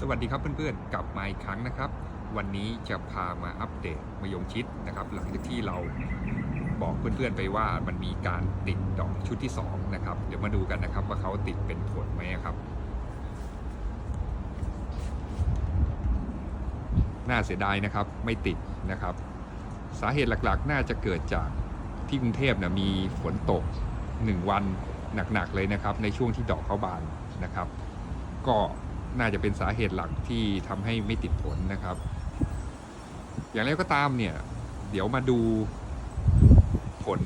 สวัสดีครับเพื่อนๆ กลับมาอีกครั้งนะครับ วันนี้จะพามาอัปเดตมะยงชิดนะครับ หลังจากที่เราบอกเพื่อนๆไปว่ามันมีการติดดอกชุดที่สองนะครับเดี๋ยวมาดูกันนะครับว่าเขาติดเป็นผลไหมครับ น่าเสียดายนะครับไม่ติดนะครับ สาเหตุหลักๆ น่าจะเกิดจากที่กรุงเทพนะมีฝนตก 1 วันหนักๆเลยนะครับ ในช่วงที่ดอกเขาบานนะครับ ก็ น่าจะเป็นสาเหตุหลักที่ทำให้ไม่ติดผลนะครับ อย่างไรก็ตามเนี่ย เดี๋ยวมาดูผล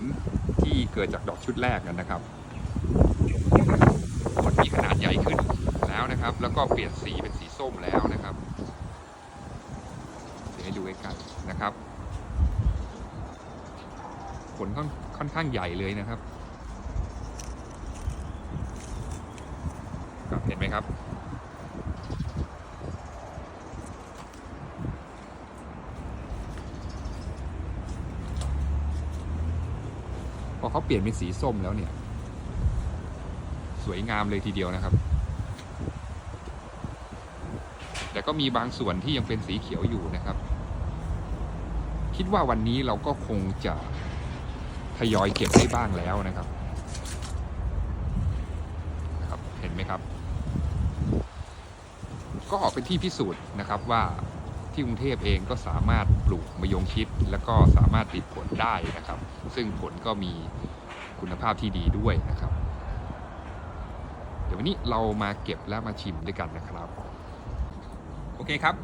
ที่เกิดจากดอกชุดแรกกันนะครับผลมีขนาดใหญ่ขึ้นแล้วนะครับ แล้วก็เปลี่ยนสีเป็นสีส้มแล้วนะครับ เดี๋ยวให้ดูใกล้ๆนะครับผลค่อนค่อนข้างใหญ่เลยนะครับเห็นไหมครับ พอเขาเปลี่ยนเป็นสีส้มแล้วเนี่ย สวยงามเลยทีเดียวนะครับ แต่ก็มีบางส่วนที่ยังเป็นสีเขียวอยู่นะครับ คิดว่าวันนี้เราก็คงจะทยอยเก็บได้บ้างแล้วนะครับครับ เห็นไหมครับ ก็เป็นที่พิสูจน์นะครับว่า ที่กรุงเทพเองก็สามารถปลูกมะยงชิด แล้วก็สามารถติดผลได้นะครับ ซึ่งผลก็มีคุณภาพที่ดีด้วยนะครับ เดี๋ยววันนี้เรามาเก็บและมาชิมด้วยกันนะครับ โอเคครับ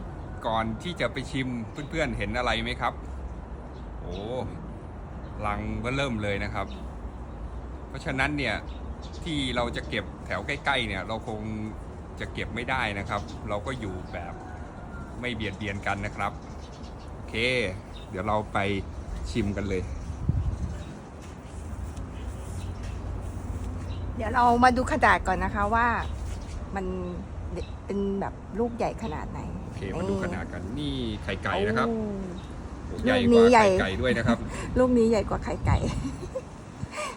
ก่อนที่จะไปชิมเพื่อนๆเห็นอะไรไหมครับ โอ้ลังก็เริ่มเลยนะครับ เพราะฉะนั้นเนี่ยที่เราจะเก็บแถวใกล้ๆเนี่ยเราคงจะเก็บไม่ได้นะครับ เราก็อยู่แบบ ไม่เบียดเบียนกันนะครับ โอเค เดี๋ยวเราไปชิมกันเลย เดี๋ยวเรามาดูขนาดก่อนนะคะว่ามันเป็นแบบลูกใหญ่ขนาดไหน โอเค มาดูขนาดกันนี่ไข่ไก่นะครับโอ้โอ้ลูกใหญ่กนี้ว่าใหญ่ไข่ไก่ด้วยนะครับ ลูกนี้ใหญ่กว่าไข่ไก่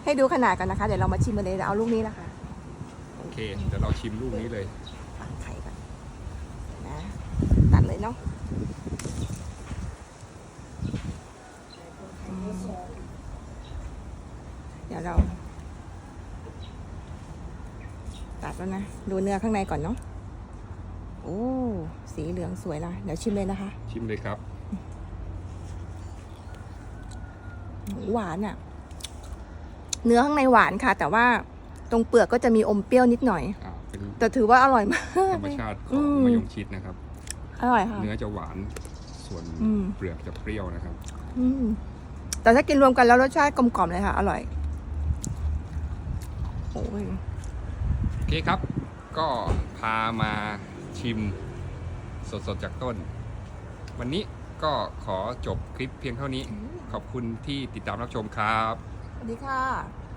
ให้ดูขนาดกันนะคะ เดี๋ยวเรามาชิมกันเลยเอาลูกนี้นะคะโอเค เดี๋ยวเราชิมลูกนี้เลยปักไข่ก่อนนะตัด เลยเนาะอืมเดี๋ยวเรา ตัดแล้วนะ ดูเนื้อข้างในก่อนเนาะโอ้สีเหลืองสวยนะเดี๋ยวชิมเลยนะคะ ชิมเลยครับ หวานอะ่ะ เนื้อข้างในหวานค่ะ แต่ว่าตรงเปลือกก็จะมีอมเปรี้ยวนิดหน่อยอ่าเป็นแต่ถือว่าอร่อยมาก ธรรมชาติขอืองมมะยงชิดนะครับ อร่อยค่ะ เนื้อจะหวานส่วนอืม เปลือกจะเปรี้ยวนะครับ อืมแต่ถ้ากินรวมกันแล้วรสชาติกลมกล่อมเลยค่ะ อร่อยโอ้ย โอเคครับ ก็พามาชิมสดๆจากต้น วันนี้ก็ขอจบคลิปเพียงเท่านี้ ขอบคุณที่ติดตามรับชมครับ สวัสดีค่ะ